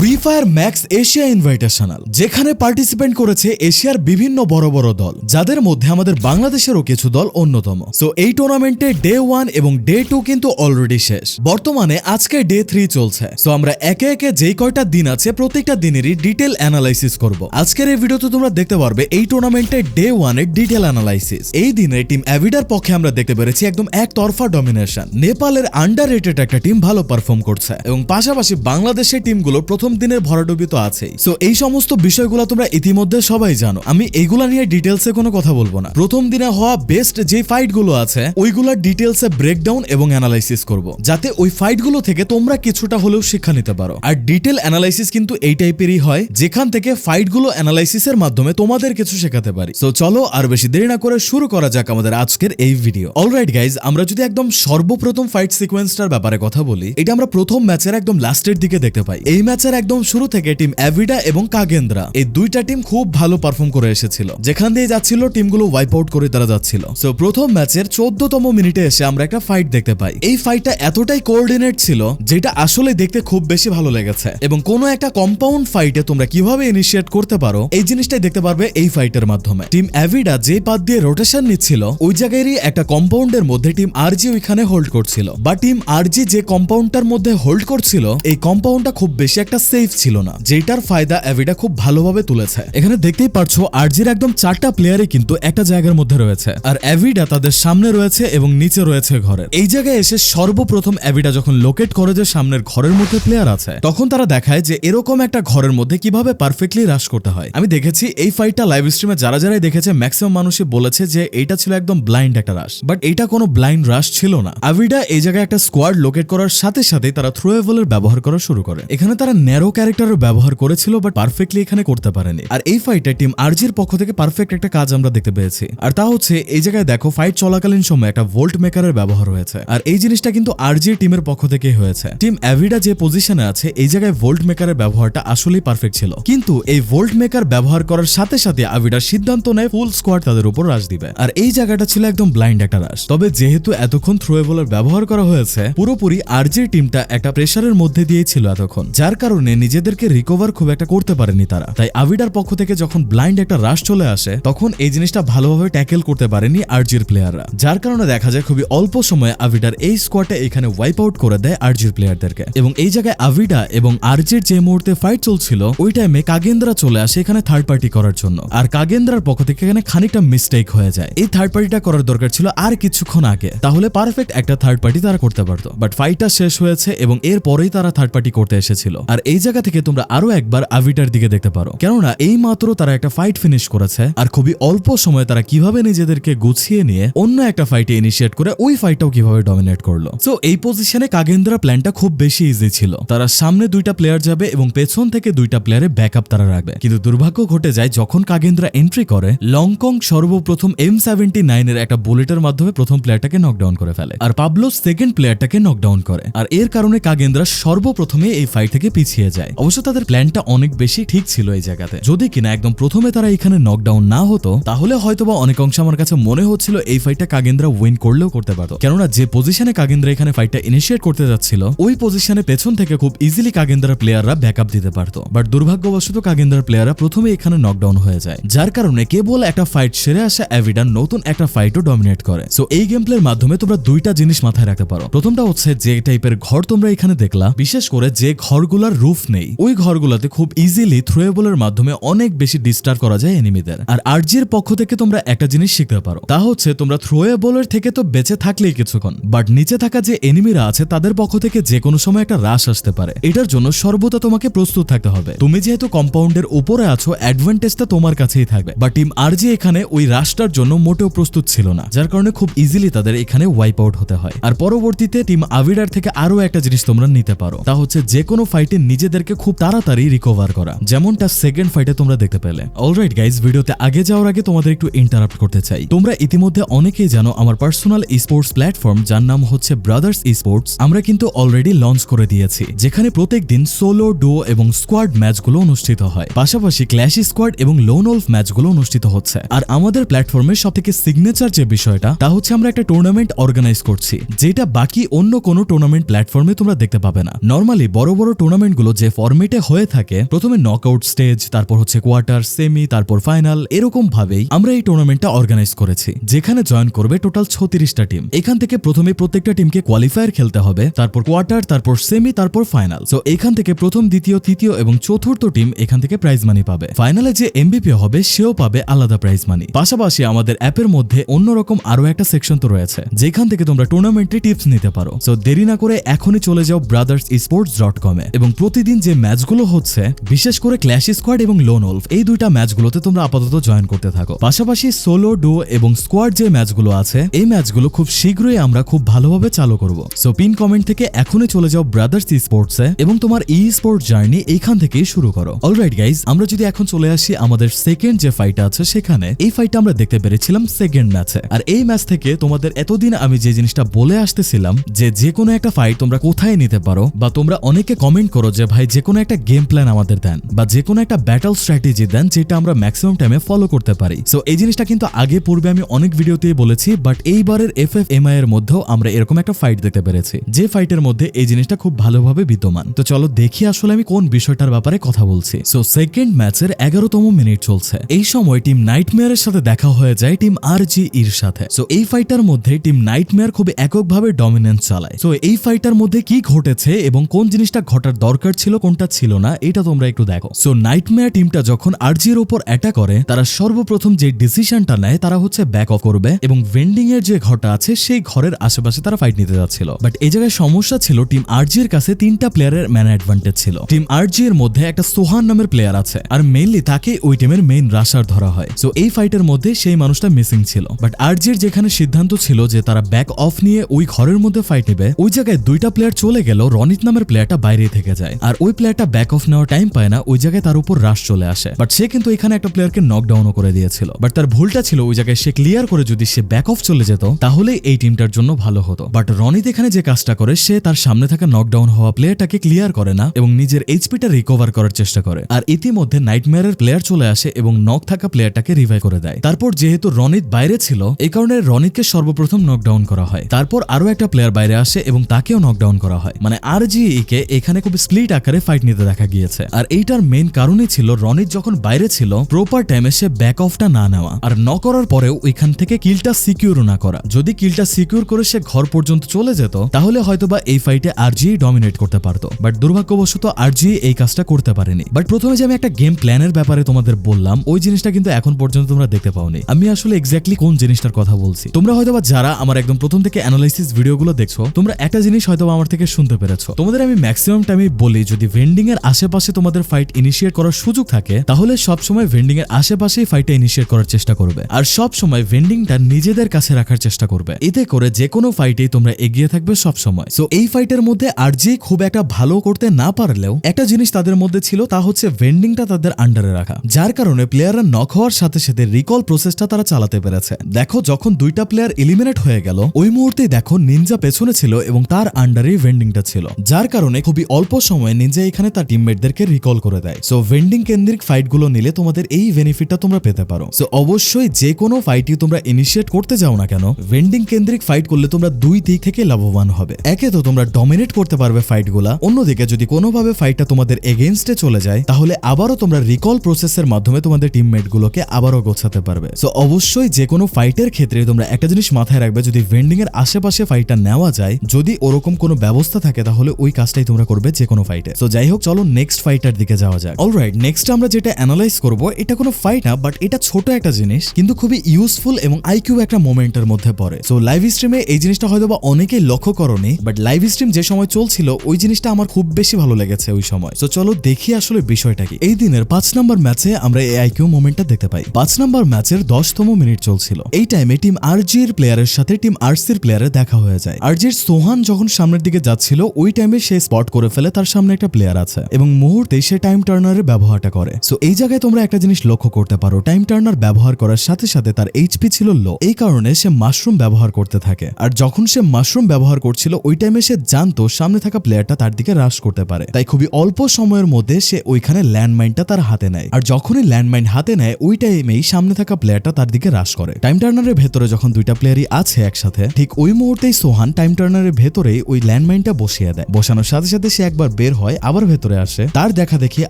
Free Fire Max Asia Invitational যেখানে participant করেছে এশিয়ার বিভিন্ন বড় বড় দল, যাদের মধ্যে আমাদের বাংলাদেশেরও কিছু দল অন্যতম। সো এই টুর্নামেন্টে ডে ওয়ান এবং ডে টু কিন্তু অলরেডি শেষ। বর্তমানে আজকে ডে থ্রি চলছে। সো আমরা একে একে যেই কয়টা দিন আছে, প্রত্যেকটা দিনেরই ডিটেল অ্যানালাইসিস করব। আজকের এই ভিডিওতে তোমরা দেখতে পারবে এই টুর্নামেন্টের ডে ওয়ানের ডিটেল অ্যানালাইসিস এই দিনে টিম অ্যাভিডার পক্ষে আমরা দেখতে পেরেছি একদম এক তরফা ডমিনেশন নেপালের আন্ডার রেটেড একটা টিম ভালো পারফর্ম করছে। এবং পাশাপাশি বাংলাদেশের টিমগুলো প্রথম দিনের ভরাডুবি তো আছেই। সো এই সমস্ত বিষয়গুলো তোমরা ইতিমধ্যে সবাই জানো। আমি এইগুলা নিয়ে ডিটেলসে কোনো কথা বলব না। প্রথম দিনে হওয়া বেস্ট যে ফাইটগুলো আছে, ওইগুলোর ডিটেলসে ব্রেকডাউন এবং অ্যানালাইসিস করব। যাতে ওই ফাইটগুলো থেকে তোমরা কিছুটা হলেও শিক্ষা নিতে পারো। আর ডিটেল অ্যানালাইসিস কিন্তু এই টাইপেরই হয়, যেখান থেকে ফাইটগুলো অ্যানালাইসিসের মাধ্যমে তোমাদের কিছু শেখাতে পারি। সো চলো আর বেশি দেরি না করে শুরু করা যাক আমাদের আজকের এই ভিডিও অলরাইট গাইজ আমরা যদি একদম সর্বপ্রথম ফাইট সিকোয়েন্সটার ব্যাপারে কথা বলি, এটা আমরা প্রথম ম্যাচের একদম লাস্টের দিকে দেখতে পাই। এই ম্যাচের একদম শুরু থেকে টিম অ্যাভিডা এবং কাগেন্দ্রা। এই দুইটা টিম খুব ভালো পারফর্ম করে এসেছিল। যেখান দিয়ে যাচ্ছিল, টিমগুলো ওয়াইপ আউট করে তারা যাচ্ছিল। সো প্রথম ম্যাচের চোদ্দতম মিনিটে এসে আমরা একটা ফাইট দেখতে পাই। এই ফাইটটা এতটাই কোঅর্ডিনেট ছিল, যেটা আসলে দেখতে খুব বেশি ভালো লেগেছে। এবং কোনো একটা কম্পাউন্ড ফাইটে তোমরা কীভাবে ইনিশিয়েট করতে পারো, এই জিনিসটাই দেখতে পারবে এই ফাইটের মাধ্যমে। টিম অ্যাভিডা যে পাত দিয়ে রোটেশন নিচ্ছিল, ওই জায়গায়ই একটা কম্পাউন্ডের মধ্যে টিম আরজি ওইখানে হোল্ড করছিল। বা টিম আরজি যে কম্পাউন্ডটার মধ্যে হোল্ড করছিল, এই কম্পাউন্ডটা খুব বেশি একটা সেফ ছিল না যেটার ফায়দা অ্যাভিডা খুব ভালোভাবে তুলেছে। এখানে দেখতেই পারছ, আরজির একদম চারটা প্লেয়ারই কিন্তু একটা জায়গার মধ্যে রয়েছে। আর অ্যাভিডা তাদের সামনে রয়েছে এবং নিচে রয়েছে ঘরের। এই জায়গায় এসে সর্বপ্রথম অ্যাভিডা যখন লোকেট করে যে সামনের ঘরের মধ্যে প্লেয়ার আছে, তখন তারা দেখায় যে এরকম একটা ঘরের মধ্যে কীভাবে পারফেক্টলি রাশ করতে হয়। আমি দেখেছি এই ফাইটটা লাইভ স্ট্রিমে যারা যারাই দেখেছে ম্যাক্সিমাম মানুষই বলেছে যে এটা ছিল একদম ব্লাইন্ড একটা রাশ বাট এটা কোনো ব্লাইন্ড রাশ ছিল না। আভিডা এই জায়গায় একটা স্কোয়াড লোকেট করার সাথে সাথে তারা থ্রোয়েবলের ব্যবহার করা শুরু করে। এখানে তারা ন্যারো ক্যারেক্টারের ব্যবহার করেছিল বাট পারফেক্টলি এখানে করতে পারেনি। আর এই ফাইটে টিম আরজির পক্ষ থেকে পারফেক্ট একটা কাজ আমরা দেখতে পেয়েছি। আর তা হচ্ছে, এই জায়গায় দেখো ফাইট চলাকালীন সময় একটা ভোল্ট মেকারের ব্যবহার হয়েছে। আর এই জিনিসটা কিন্তু আরজি টিমের পক্ষ থেকেই হয়েছে। টিম অ্যাভিডা যে পজিশনে আছে, এই জায়গায় ভোল্ট মেকারের ব্যবহারটা আসলেই পারফেক্ট ছিল। কিন্তু এই ভোল্ট মেকার ব্যবহার করার সাথে সাথে আভিডার সিদ্ধান্ত নেয় ফুল স্কোয়াড তাদের উপর রাশ দিবে। আর এই জায়গাটা ছিল একদম ব্লাইন্ড একটা রাশ তবে যেহেতু এতক্ষণ থ্রোয়েবলের ব্যবহার করা হয়েছে, পুরোপুরি আরজির টিমটা একটা প্রেসারের মধ্যে দিয়েই ছিল এতক্ষণ। যার কারণে নিজেদেরকে রিকভার খুব একটা করতে পারেনি তারা। তাই আভিডার পক্ষ থেকে যখন ব্লাইন্ড একটা রাশ চলে আসে, তখন এই জিনিসটা ভালোভাবে ট্যাকেল করতে পারেনি আরজির প্লেয়াররা যার কারণে দেখা যায় খুবই অল্প সময়ে আভিডার এই স্কোয়াডটা এখানে ওয়াইপ আউট করে দেয় আরজির প্লেয়ারদেরকে এবং এই জায়গায় আভিডা এবং আরজির যে মুহূর্তে ফাইট চলছিল, ওই টাইমে কাগেন্দ্রা চলে আসে এখানে থার্ড পার্টি করার জন্য। আর কাগেন্দ্রার পক্ষ থেকে এখানে খানিকটা মিস্টেক হয়ে যায়। এই থার্ড পার্টিটা করার দরকার ছিল আর কিছুক্ষণ আগে। তাহলে পারফেক্ট একটা থার্ড পার্টি তারা করতে পারতো। বাট ফাইটটা শেষ হয়েছে এবং এর পরেই তারা থার্ড পার্টি করতে এসেছিল। আর এই জায়গা থেকে তোমরা আরও একবার আভিটার দিকে দেখতে পারো। কেননা এই মাত্র তারা একটা ফাইট ফিনিশ করেছে, আর খুবই অল্প সময়ে তারা কীভাবে নিজেদেরকে গুছিয়ে নিয়ে অন্য একটা ফাইটে ইনিশিয়েট করে ওই ফাইটটাও কীভাবে ডমিনেট করল। সো এই পজিশনে কাগেন্দ্রা প্ল্যানটা খুব বেশি ইজি ছিল। তারা সামনে দুইটা প্লেয়ার যাবে এবং পেছন থেকে দুইটা প্লেয়ারের ব্যাকআপ তারা রাখবে। কিন্তু দুর্ভাগ্য ঘটে যায়, যখন কাগেন্দ্রা এন্ট্রি করে লংকং সর্বপ্রথম এম সেভেন্টি নাইনের একটা বুলেটের মাধ্যমে প্রথম প্লেয়ারটাকে নকডাউন করে ফেলে। আর পাবলো সেকেন্ড প্লেয়ারটাকে নকডাউন করে। আর এর কারণে কাগেন্দ্রা সর্বপ্রথমে এই ফাইট থেকে পিছিয়ে যায়। অবশ্য তাদের প্ল্যানটা অনেক বেশি ঠিক ছিল এই জায়গাতে। যদি কিনা একদম প্রথমে তারা এখানে নকডাউন না হতো, তাহলে হয়তোবা অনেক অংশ আমার কাছে মনে হচ্ছিল এই ফাইটটা কাগেন্দ্রা উইন করলেও করতে পারতো। কেননা যে পজিশনে কাগেন্দ্রা এখানে ফাইটটা ইনিশিয়েট করতে যাচ্ছিল, ওই পজিশনে পেছন থেকে খুব ইজিলি কাগেন্দ্রার প্লেয়াররা ব্যাকআপ দিতে পারতো। বাট দুর্ভাগ্যবশত কাগেন্দ্রার প্লেয়াররা প্রথমে এখানে নকডাউন হয়ে যায়। যার কারণে কেবল একটা ফাইট সেরে আসা অ্যাভিডান নতুন একটা ফাইটও ডমিনেট করে। সো এই গেম প্লের মাধ্যমে তোমরা দুইটা জিনিস মাথায় রাখতে পারো। প্রথমটা হচ্ছে যে টাইপের ঘর তোমরা এখানে দেখলা, বিশেষ করে যে ঘরগুলার রুফ নেই। ওই ঘরগুলোতে খুব ইজিলি থ্রোয়েবলের মাধ্যমে অনেক বেশি ডিস্টার্ব করা যায় এনিমিদের আর আরজির পক্ষ থেকে তোমরা একটা জিনিস শিখতে পারো। তা হচ্ছে তোমরা থ্রোয়েবলের থেকে তো বেঁচে থাকলেই কিছুক্ষণ। বাট নিচে থাকা যে এনিমিরা আছে, তাদের পক্ষ থেকে যে কোনো সময় একটা রাশ আসতে পারে। এটার জন্য সর্বদা তোমাকে প্রস্তুত থাকতে হবে। তুমি যেহেতু কম্পাউন্ডের উপরে আছো অ্যাডভান্টেজটা তোমার কাছেই থাকবে। বা টিম আরজি এখানে ওই রাশটার জন্য মোটেও প্রস্তুত ছিল না। যার কারণে খুব ইজিলি তাদের এখানে ওয়াইপ আউট হতে হয়। আর পরবর্তীতে টিম আভিডার থেকে আরও একটা জিনিস তোমরা নিতে পারো। তা হচ্ছে যে কোনো ফাইটে নিজেদেরকে খুব তাড়াতাড়ি রিকভার করা। যেমনটা সেকেন্ড ফাইটে তোমরা দেখতে পেলে। অলরাইট গাইজ ভিডিওতে আগে যাওয়ার আগে তোমাদের একটু ইন্টারাপ্ট করতে চাই। তোমরা ইতিমধ্যে অনেকেই জানো আমার পার্সোনাল স্পোর্টস প্ল্যাটফর্ম যার নাম হচ্ছে ব্রাদার্স স্পোর্টস আমরা কিন্তু অলরেডি লঞ্চ করে দিয়েছি, যেখানে প্রত্যেক দিন সোলো ডো এবং স্কোয়াড ম্যাচগুলো অনুষ্ঠিত হয়। পাশাপাশি ক্ল্যাশ স্কোয়াড এবং লোন ওলফ ম্যাচগুলো অনুষ্ঠিত হচ্ছে। আর আমাদের প্ল্যাটফর্মের সব থেকে সিগনেচার যে বিষয়টা, তা হচ্ছে আমরা একটা টুর্নামেন্ট অর্গানাইজ করছি, যেটা বাকি অন্য কোনো টুর্নামেন্ট প্ল্যাটফর্মে তোমরা দেখতে পাবে না। নর্মালি বড় বড় টুর্নামেন্টগুলো ম্যাচগুলো যে ফরম্যাটে হয়ে থাকে, প্রথমে নকআউট স্টেজ তারপর হচ্ছে কোয়ার্টার সেমি তারপর ফাইনাল এরকম ভাবেই আমরা এই টুর্নামেন্টটা অর্গানাইজ করেছি। যেখানে জয়েন করবে টোটাল ছত্রিশটা টিম এখান থেকে প্রথমে প্রত্যেকটা টিমকে কোয়ালিফায়ার খেলতে হবে, তারপর কোয়ার্টার তারপর সেমি তারপর ফাইনাল সো এখান থেকে প্রথম, দ্বিতীয়, তৃতীয় এবং চতুর্থ টিম এখান থেকে প্রাইজ মানি পাবে। ফাইনালে যে এমবিপি হবে, সেও পাবে আলাদা প্রাইজ মানি পাশাপাশি আমাদের অ্যাপের মধ্যে অন্যরকম আরও একটা সেকশন তো রয়েছে। যেখান থেকে তোমরা টুর্নামেন্টে টিপস নিতে পারো। সো দেরি না করে এখনই চলে যাও ব্রাদার্স স্পোর্টস ডট কমে এবং প্রতিদিন যে ম্যাচগুলো হচ্ছে, বিশেষ করে ক্ল্যাশ স্কোয়াড এবং লোন ওলফ এই দুইটা ম্যাচগুলোতে তোমরা আপাতত জয়েন করতে থাকো। পাশাপাশি সোলো ডো এবং স্কোয়াড যে ম্যাচগুলো আছে, এই ম্যাচগুলো খুব শীঘ্রই আমরা খুব ভালোভাবে চালু করব। সো পিন কমেন্ট থেকে এখনই চলে যাও ব্রাদার্স ই স্পোর্টসে এবং তোমার ই স্পোর্টস জার্নি এইখান থেকেই শুরু করো। অলরাইট গাইজ আমরা যদি এখন চলে আসি আমাদের সেকেন্ড যে ফাইটটা আছে সেখানে, এই ফাইটটা আমরা দেখতে পেরেছিলাম সেকেন্ড ম্যাচে আর এই ম্যাচ থেকে তোমাদের এতদিন আমি যে জিনিসটা বলে আসতেছিলাম, যে যে কোনো একটা ফাইট তোমরা কোথায় নিতে পারো বা তোমরা অনেকে কমেন্ট করো যে ভাই যে কোনো একটা গেম প্ল্যান আমাদের দেন বা যে কোনো একটা ব্যাটল স্ট্র্যাটেজি দেন যেটা আমরা ম্যাক্সিমাম টাইমে ফলো করতে পারি। সো এই জিনিসটা কিন্তু আগে পূর্বে আমি অনেক ভিডিওতেই বলেছি বাট এইবারের এফ এফ এম আই এর মধ্যেও আমরা এরকম একটা ফাইট দেখতে পেরেছি। যে ফাইটের মধ্যে এই জিনিসটা খুব ভালোভাবে বিদ্যমান। তো চলো দেখি আসলে আমি কোন বিষয়টার ব্যাপারে কথা বলছি। সো সেকেন্ড ম্যাচের এগারোতম মিনিট চলছে। এই সময় টিম নাইটমেয়ারের সাথে দেখা হয়ে যায় টিম আর জি ইর সাথে। সো এই ফাইটার মধ্যে টিম নাইটমেয়ার খুব এককভাবে ডমিনেন্স চালায়। সো এই ফাইটার মধ্যে কি ঘটেছে এবং কোন জিনিসটা ঘটার দরকার ছিল, কোনটা ছিল না এটা তোমরা একটু দেখো। সো নাইটমেয়ার টিমটা যখন আরজির উপর অ্যাটাক করে, তারা সর্বপ্রথম যে ডিসিশনটা নেয়, তারা হচ্ছে ব্যাক অফ করবে এবং ভেন্ডিং এর যে ঘরটা আছে, সেই ঘরের আশেপাশে তারা ফাইট নিতে যাচ্ছিল। বাট এই জায়গায় সমস্যা ছিল টিম আরজি এর কাছে তিনটা প্লেয়ারের ম্যান অ্যাডভান্টেজ ছিল। টিম আরজি এর মধ্যে একটা সোহান নামের প্লেয়ার আছে, আর মেইনলি তাকে ওই টিমের মেইন রাশার ধরা হয়। সো এই ফাইটের মধ্যে সেই মানুষটা মিসিং ছিল। বাট আরজির যেখানে সিদ্ধান্ত ছিল যে তারা ব্যাক অফ নিয়ে ওই ঘরের মধ্যে ফাইট নেবে, ওই জায়গায় দুইটা প্লেয়ার চলে গেল, রনিত নামের প্লেয়ারটা বাইরে থেকে যায়। আর ওই প্লেয়ারটা ব্যাক অফ নেওয়ার টাইম পায় না, ওই জায়গায় তার উপর রাশ চলে আসে। বাট সে কিন্তু এখানে একটা প্লেয়ারকে নকডাউনও করে দিয়েছিল। বাট তার ভুলটা ছিল ওই জায়গায় সে ক্লিয়ার করে যদি সে ব্যাক অফ চলে যেত, তাহলে এই টিমটার জন্য ভালো হতো। বাট রনিত এখানে যে কাজটা করে, সে তার সামনে থাকা নকডাউন হওয়া প্লেয়ারটাকে ক্লিয়ার করে না এবং নিজের এইচপিটা রিকভার করার চেষ্টা করে। আর ইতিমধ্যে নাইটমেয়ারের প্লেয়ার চলে আসে এবং নক থাকা প্লেয়ারটাকে রিভাই করে দেয়। তারপর যেহেতু রনিত বাইরে ছিল এই কারণে রনিতকে সর্বপ্রথম নকডাউন করা হয়। তারপর আরও একটা প্লেয়ার বাইরে আসে এবং তাকেও নকডাউন করা হয়। মানে আর কে এখানে খুব স্প্লিট আকারে ফাইট নিতে দেখা গিয়েছে। আর এইটার মেইন কারণই ছিল রনিত যখন বাইরে ছিল প্রপার টাইমে সে ব্যাক অফটা না নেওয়া। আর ন করার পরেও এখান থেকে কিলটা সিকিউর না করা। যদি কিলটা সিকিউর করে সে ঘর পর্যন্ত চলে যেত, তাহলে হয়তোবা এই ফাইটে আরজি ডমিনেট করতে পারতো। বাট দুর্ভাগ্যবশত আরজি এই কাজটা করতে পারেনি। বাট প্রথমে যে আমি একটা গেম প্ল্যানের ব্যাপারে তোমাদের বললাম, ওই জিনিসটা কিন্তু এখন পর্যন্ত তোমরা দেখতে পাওনি। আমি আসলে এক্স্যাক্টলি কোন জিনিসটার কথা বলছি? তোমরা হয়তোবা যারা আমার একদম প্রথম থেকে অ্যানালাইসিস ভিডিওগুলো দেখছ, তোমরা একটা জিনিস হয়তো আমার থেকে শুনতে পেরেছ। তোমাদের আমি ম্যাক্সিমাম টাইমে বলি যদি ভেন্ডিং এর আশেপাশে তোমাদের ফাইট ইনিশিয়েট করার সুযোগ থাকে, তাহলে সব সময় ভেন্ডিং এর আশেপাশেই ফাইটটা ইনিশিয়েট করার চেষ্টা করবে। আর সব সময় ভেন্ডিংটা নিজেদের কাছে রাখার চেষ্টা করবে। এতে করে যে কোনো ফাইটেই তোমরা এগিয়ে থাকবে সব সময় সো এই ফাইটের মধ্যে আরজি খুব একটা ভালো করতে না পারলেও, একটা জিনিস তাদের মধ্যে ছিল, তা হচ্ছে ভেন্ডিংটা তাদের আন্ডারে রাখা। যার কারণে প্লেয়াররা নক হওয়ার সাথে সাথে রিকল প্রসেসটা তারা চালাতে পেরেছে। দেখো, যখন দুইটা প্লেয়ার এলিমিনেট হয়ে গেল, ওই মুহূর্তেই দেখো নিনজা পেছনে ছিল এবং তার আন্ডারেই ভেন্ডিংটা ছিল। যার কারণে খুবই অল্প সময়ে নিনজা এখানে তার টিমমেটদেরকে রিকল করে দেয়। সো ভেন্ডিং কেন্দ্রিক ফাইটগুলো নিলে তোমাদের এই বেনিফিটটা তোমরা পেতে পারো। সো অবশ্যই যে কোনো ফাইটই তোমরা ইনিশিয়েট করতে যাও না কেন ভেন্ডিং কেন্দ্রিক ফাইট করলে তোমরা দুই দিক থেকে লাভবান হবে। একে তো তোমরা ডমিনেট করতে পারবে ফাইটগুলা অন্যদিকে যদি কোনোভাবে ফাইটটা তোমাদের এগেনস্টে চলে যায়, তাহলে আবারও তোমরা রিকল প্রসেসের মাধ্যমে তোমাদের টিমমেট গুলোকে আবারও গোছাতে পারবে। সো অবশ্যই যে কোনো ফাইটের ক্ষেত্রে তোমরা একটা জিনিস মাথায় রাখবে, যদি ভেন্ডিং এর আশেপাশে ফাইটটা নেওয়া যায়, যদি ওরকম কোনো ব্যবস্থা থাকে, তাহলে ওই কাজটাই তোমরা করবে যে কোনো ফাইটে সো যাই হোক চলো নেক্সট ফাইটার দিকে যাওয়া যাক। অলরাইট নেক্সট আমরা যেটা অ্যানালাইজ করব, এটা কোনো ফাইট না বাট এটা ছোট একটা জিনিস, কিন্তু খুবই ইউজফুল এবং আইকিউ একটা মোমেন্টের মধ্যে পড়ে। সো লাইভ স্ট্রিমে এই জিনিসটা হয়তো বা অনেকেই লক্ষ্য করনি বাট লাইভ স্ট্রিম যে সময় চলছিল, ওই জিনিসটা আমার খুব বেশি ভালো লেগেছে ওই সময়। তো চলো দেখি আসলে বিষয়টা কি। এই দিনের পাঁচ নাম্বার ম্যাচে আমরা এই আইকিউ মোমেন্টটা দেখতে পাই। পাঁচ নাম্বার ম্যাচের দশতম মিনিট চলছিল। এই টাইমে টিম আরজির প্লেয়ারের সাথে টিম আরসির প্লেয়ারের দেখা হয়ে যায়। আরজির সোহান যখন সামনের দিকে যাচ্ছিল, ওই টাইমে সে স্পট করে ফেলে, তার সামনে একটা প্লেয়ার আছে এবং মুহূর্তে সে টাইম টার্নারের ব্যবহারটা করে। সো এই জায়গায় তোমরা একটা জিনিস লক্ষ্য করতে পারো। টাইম টার্নার ব্যবহার করার সাথে সাথে তার এইচপি ছিল লো এই কারণে সে মাশরুম ব্যবহার করতে থাকে। আর যখন সে মাশরুম ব্যবহার করছিল, ওই টাইমে সে জানতো সামনে থাকা প্লেয়ারটা তার দিকে হ্রাস করতে পারে। তাই খুবই অল্প সময়ের মধ্যে সে ওইখানে ল্যান্ডমাইনটা তার হাতে নেয়। আর যখনই ল্যান্ডমাইন হাতে নেয়, ওই টাইমেই সামনে থাকা প্লেয়ারটা তার দিকে হ্রাস করে। টাইম টার্নারের ভেতরে যখন দুইটা প্লেয়ারই আছে একসাথে, ঠিক ওই মুহূর্তেই সোহান টাইম টার্নারের ভেতরেই ওই ল্যান্ডমাইনটা বসিয়ে দেয়। বসানোর সাথে সাথে সে একবার বের হয়, আবার ভেতরে আসে। তার দেখা দেখি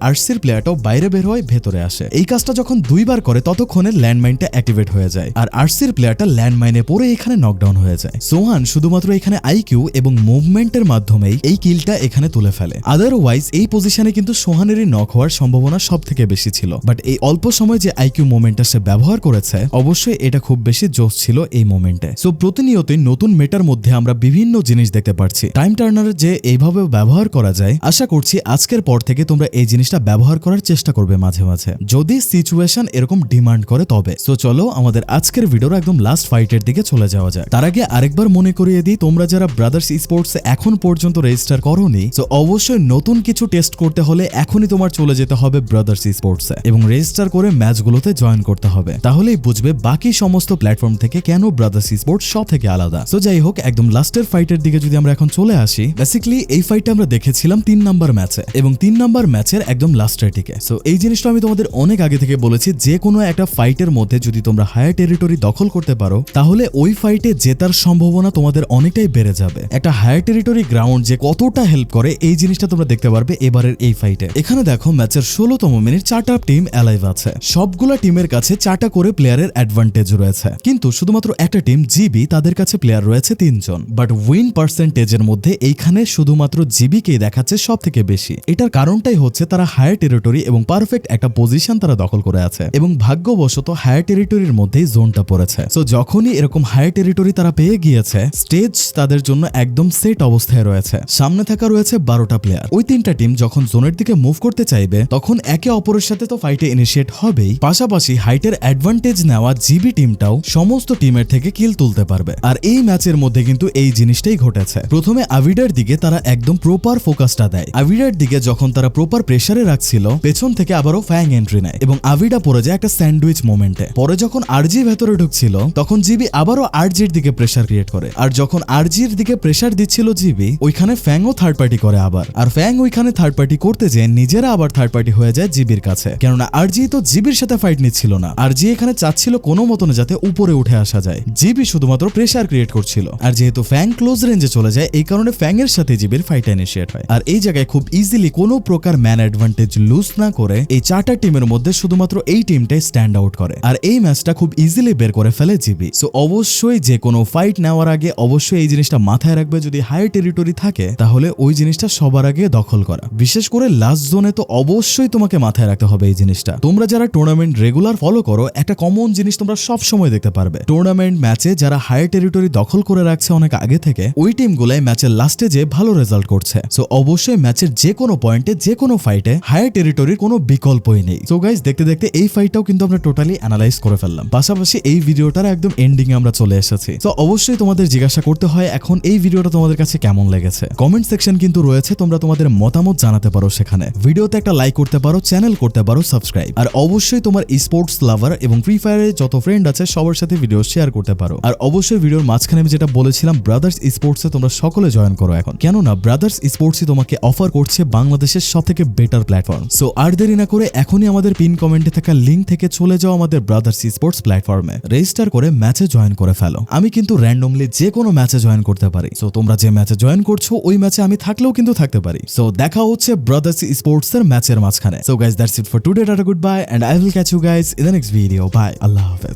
আরসির প্লেয়ারটাও বাইরে বের হয় ভেতরে আসে। এই কাজটা যখন দুইবার করে, ততক্ষণে ল্যান্ডমাইনটা অ্যাক্টিভেট হয়ে যায়। আর আরসির প্লেয়ারটা ল্যান্ডমাইনে পড়ে এখানে নকডাউন হয়ে যায়। সোহান শুধুমাত্র এখানে আইকিউ এবং মুভমেন্টের মাধ্যমেই এই কিলটা এখানে তুলে ফেলে। আদারওয়াইজ এই পজিশনে কিন্তু সোহানেরই নক হওয়ার সম্ভাবনা সব থেকে বেশি ছিল। বাট এই অল্প সময় যে আইকিউ মোমেন্টটা সে ব্যবহার করেছে, অবশ্যই এটা খুব বেশি জোশ ছিল এই মোমেন্টে সো প্রতিনিয়তই নতুন মেটার মধ্যে আমরা বিভিন্ন জিনিস দেখতে পাচ্ছি টাইম টার্নার যে এইভাবে ব্যবহার করা যায় আশা করছি আজকের পর থেকে তোমরা এই জিনিসটা ব্যবহার করার চেষ্টা করবে মাঝে মাঝে। যদি সিচুয়েশন এরকম ডিমান্ড করে তবে। সো চলো আমাদের আজকের ভিডিওর একদম লাস্ট ফাইটের দিকে চলে যাওয়া যায় তার আগে আরেকবার মনে করিয়ে দিই, তোমরা যারা ব্রাদার্স স্পোর্টস এখন পর্যন্ত রেজিস্টার করোনি সো অবশ্যই নতুন কিছু টেস্ট করতে হলে এখনই তোমার চলে যেতে হবে ব্রাদার্স স্পোর্টস এবং রেজিস্টার করে ম্যাচগুলোতে জয়েন করতে হবে। তাহলেই বুঝবে বাকি সমস্ত প্ল্যাটফর্ম থেকে কেন ব্রাদার্স স্পোর্টস সব থেকে আলাদা। সো যাই হোক, একদম লাস্টের ফাইটের দিকে যদি আমরা এখন চলে আসি বেসিক্যালি এই ফাইটটা আমরা দেখেছিলাম তিন নাম্বার ম্যাচে এবং তিন নাম্বার ম্যাচের একদম লাস্টের দিকে। সো এই জিনিসটা আমি তোমাদের অনেক আগে থেকে বলেছি, যে কোনো একটা ফাইটের মধ্যে যদি তোমরা হায়ার টেরিটরি দখল করতে পারো, তাহলে ওই ফাইটে জেতার সম্ভাবনা তোমাদের অনেকটাই বেড়ে যাবে। একটা হায়ার টেরিটরি গ্রাউন্ড যে কতটা হেল্প করে, এই জিনিসটা তোমরা দেখতে পারবে এবারের এই ফাইটে এখানে দেখো ম্যাচের ষোলোতম মিনিট চারটা টিম অ্যালাইভ আছে। সবগুলা টিমের কাছে চারটা করে প্লেয়ারের অ্যাডভান্টেজ রয়েছে। কিন্তু শুধুমাত্র একটা টিম জিবি তাদের কাছে প্লেয়ার রয়েছে তিনজন। বাট উইন পার্সেন্টেজের মধ্যে এইখানে শুধুমাত্র জিবিকেই দেখাচ্ছে সব থেকে বেশি। এটার কারণটাই হচ্ছে তারা হায়ার টেরিটরি এবং পারফেক্ট একটা পজিশন তারা দখল করে আছে। এবং ভাগ্যবশত হায়ার টেরিটরির মধ্যেই জোনটা পড়েছে। সো যখনই এরকম হায়ার টেরিটরি তারা পেয়ে গিয়েছে স্টেজ তাদের জন্য একদম সেট অবস্থায় রয়েছে। সামনে থাকা রয়েছে বারোটা প্লেয়ার ওই তিনটা টিম যখন জোনের দিকে মুভ করতে চাইবে, তখন একে অপরের সাথে তো ফাইটে ইনিশিয়েট হবেই। পাশাপাশি হাইটের অ্যাডভান্টেজ নেওয়া জিবি টিমটাও সমস্ত টিমের থেকে কিল তুলতে পারবে। আর এই ম্যাচের মধ্যে কিন্তু এই জিনিসটাই ঘটেছে। প্রথমে আভিডার দিকে তারা একদম প্রপার ফোকাসটা দেয়। আভিডার দিকে যখন তারা প্রপার প্রেসারে রাখছিল, পেছন থেকে আবারও ফ্যাং এন্ট্রি নেয় এবং আভিডা পড়ে যায় একটা স্যান্ডউইচ মোমেন্টে পরে যখন আরজি ভেতরে ঢুকছিল, তখন জিবি আবারও আরজির দিকে প্রেসার ক্রিয়েট করে। আর যখন আরজির দিকে প্রেসার দিচ্ছিল জিবি, ওইখানে ফ্যাংও থার্ড পার্টি করে আবার। আর ফ্যাং ওইখানে থার্ড পার্টি করতে যেয়ে নিজেরা আবার থার্ড পার্টি হয়ে যায় জিবির কাছে। কেননা আরজি তো জিবির সাথে ফাইট নিচ্ছিল না। আরজি এখানে চাচ্ছিল কোনো মতন যাতে উপরে উঠে আসা যায়। জিবি শুধুমাত্র প্রেসার ক্রিয়েট করছিল। আর যেহেতু ফ্যাং ক্লোজ রেঞ্জে চলে যায়, এই কারণে ফ্যাং এর সাথে জিবির ফাইট ইনিশিয়েট হয়। আর এই জায়গায় খুব ইজিলি কোনো প্রকার ম্যান অ্যাডভান্টেজ লুজ না করে এই চারটা টিমের মধ্যে শুধুমাত্র এই টিমটাই স্ট্যান্ড আউট করে। আর এই ম্যাচটা খুব ইজিলি বের করে ফেলে জিবি। সো অবশ্যই যে কোনো ফাইট নেওয়ার আগে অবশ্যই এই জিনিসটা মাথায় রাখবে, যদি হায়ার টেরিটরি থাকে, তাহলে ওই জিনিসটা সবার আগে দখল করা। বিশেষ করে লাস্ট জোনে তো অবশ্যই তোমাকে মাথায় রাখতে হবে এই জিনিসটা। তোমরা যারা টুর্নামেন্ট রেগুলার ফলো করো, একটা কমন জিনিস তোমরা সব সময় দেখতে পারবে। টুর্নামেন্ট ম্যাচে যারা হায়ার টেরিটরি দখল করে রাখছে অনেক আগে থেকে, ওই টিমগুলাই ম্যাচের লাস্টে যে ভালো রেজাল্ট করছে। সো অবশ্যই ম্যাচের যে কোনো পয়েন্টে যে কোনো ফাইটে হায়ার টেরিটরির কোনো বিকল্পই নেই। সো গাইজ দেখতে দেখতে এই ফাইটটাও কিন্তু আমরা টোটালি অ্যানালাইজ করে ফেললাম। পাশাপাশি এই ভিডিওটার একদম এন্ডিং এ আমরা চলে এসেছি। তো অবশ্যই তোমাদের জিজ্ঞাসা করতে হয়, এখন এই ভিডিওটা তোমাদের কাছে কেমন লেগেছে? কমেন্ট সেকশন কিন্তু রয়েছে, তোমরা তোমাদের মতামত জানাতে পারো সেখানে। ভিডিওতে একটা লাইক করতে পারো চ্যানেল করতে পারো সাবস্ক্রাইব আর অবশ্যই তোমার স্পোর্টস লাভার এবং ফ্রি ফায়ারের যত ফ্রেন্ড আছে, সবার সাথে ভিডিও শেয়ার করতে পারো। আর অবশ্যই ভিডিওর মাঝখানে আমি যেটা বলেছিলাম ব্রাদার্স স্পোর্টসে তোমরা সকলে জয়েন করো এখন। কেননা ব্রাদার্স স্পোর্টসই তোমাকে অফার করছে বাংলাদেশের সব থেকে বেটার প্ল্যাটফর্ম সো আর দেরি না করে এখনই আমাদের পিন কমেন্টে থাকা লিঙ্ক থেকে চলে যাও আমাদের ব্রাদার্স স্পোর্টস প্ল্যাটফর্মে রেজিস্টার করে ম্যাচে জয়েন করে ফেলো। আমি কিন্তু র্যান্ডমলি যে কোনো ম্যাচে জয়েন করতে পারি। সো তোমরা যে ম্যাচে জয়েন করছ, ওই ম্যাচে আমি থাকলেও কিন্তু থাকতে পারি। সো দেখা হচ্ছে ব্রাদার্স স্পোর্টস এর ম্যাচের মাঝখানে। So guys that's it for today tata good bye and I will catch you guys in the next video bye আল্লাহ হাফেজ।